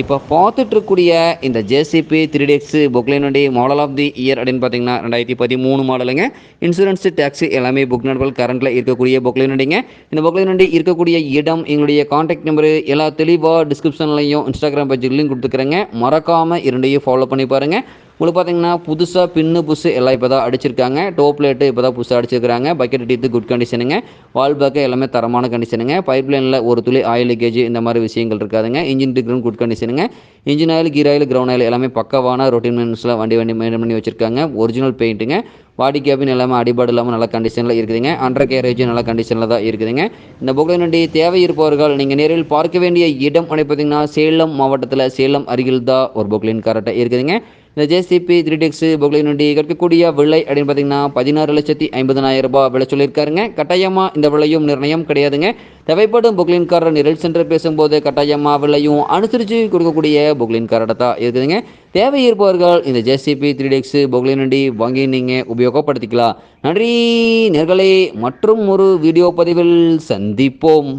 இப்போ பார்த்துட்டு இருக்கக்கூடிய இந்த ஜேசிபி த்ரீ டெக்ஸ் புக்லைன் வண்டி மாடல் ஆஃப் தி இயர் அப்படின்னு பார்த்தீங்கன்னா ரெண்டாயிரத்தி பதிமூணு மாடலுங்க. இன்சூரன்ஸ் டேக்ஸ் எல்லாமே புக் நட்பல் கரண்ட்டில் இருக்கக்கூடிய புக்லைன் வண்டிங்க. இந்த புக்லைன் வண்டி இருக்கக்கூடிய இடம் எங்களுடைய காண்டாக்ட் நம்பரு எல்லா தெளிவாக டிஸ்கிரிப்ஷன்லையும் இன்ஸ்டாகிராம் பேஜ்லையும் கொடுத்துக்கிறேங்க. மறக்காமல் இரண்டையும் ஃபாலோ பண்ணி பாருங்கள் உங்களுக்கு பார்த்தீங்கன்னா புதுசாக பின்னு புதுசு எல்லாம் இப்போ தான் அடிச்சிருக்காங்க. டோப் லைட்டு இப்போ தான் புதுசாக அடிச்சிருக்காங்க பக்கெட் டீத்து குட் கண்டிஷனுங்க வால் பேக்கு எல்லாமே தரமான கண்டிஷனுங்க பைப் லைனில் ஒரு துளி ஆயில் லீக்கேஜ் இந்த மாதிரி விஷயங்கள் இருக்காதுங்க. இன்ஜின் டிக்ரும் குட் கண்டிஷனுங்க engine oil gear oil ground oil எல்லாமே பக்கவான ரொட்டீன் மெயின்ஸில் வண்டி வண்டி மெயின்டைன் பண்ணி வச்சிருக்காங்க. ஒரிஜினல் பெயிண்ட்டுங்க பாடி கேபின் எல்லாமே அடிபாடு இல்லாமல் நல்ல கண்டிஷனில் இருக்குதுங்க. அண்டர் கேரேஜும் நல்ல கண்டிஷனில் தான் இருக்குதுங்க. இந்த புகழின் வண்டி தேவை இருப்பவர்கள் நீங்கள் நேரில் பார்க்க வேண்டிய இடம் அப்படின்னு பார்த்தீங்கன்னா சேலம் மாவட்டத்தில் சேலம் அருகில் தான் ஒரு புக்லின் கரெக்டாக இருக்குதுங்க. இந்த ஜேசிபி த்ரீ டெக்ஸ் பொக்லின் வண்டி விலை அப்படின்னு பார்த்தீங்கன்னா பதினாறு லட்சத்தி ஐம்பதனாயிரம் ரூபாய் விலை சொல்லியிருக்காருங்க. கட்டாயமாக இந்த விலையும் நிர்ணயம் கிடையாதுங்க. தேவைப்படும் பொக்லின்காரர் நிரல் சென்று பேசும்போது கட்டாயமாக விலையும் அனுசரித்து கொடுக்கக்கூடிய பொக்லின்காரரை தான் இருக்குதுங்க தேவை இருப்பவர்கள் இந்த ஜேசிபி த்ரீ டெக்ஸ் பொக்லின் வாங்கி நீங்கள் உபயோகப்படுத்திக்கலாம். நன்றி நேர்களை மற்றும் ஒரு வீடியோ பதிவில் சந்திப்போம்.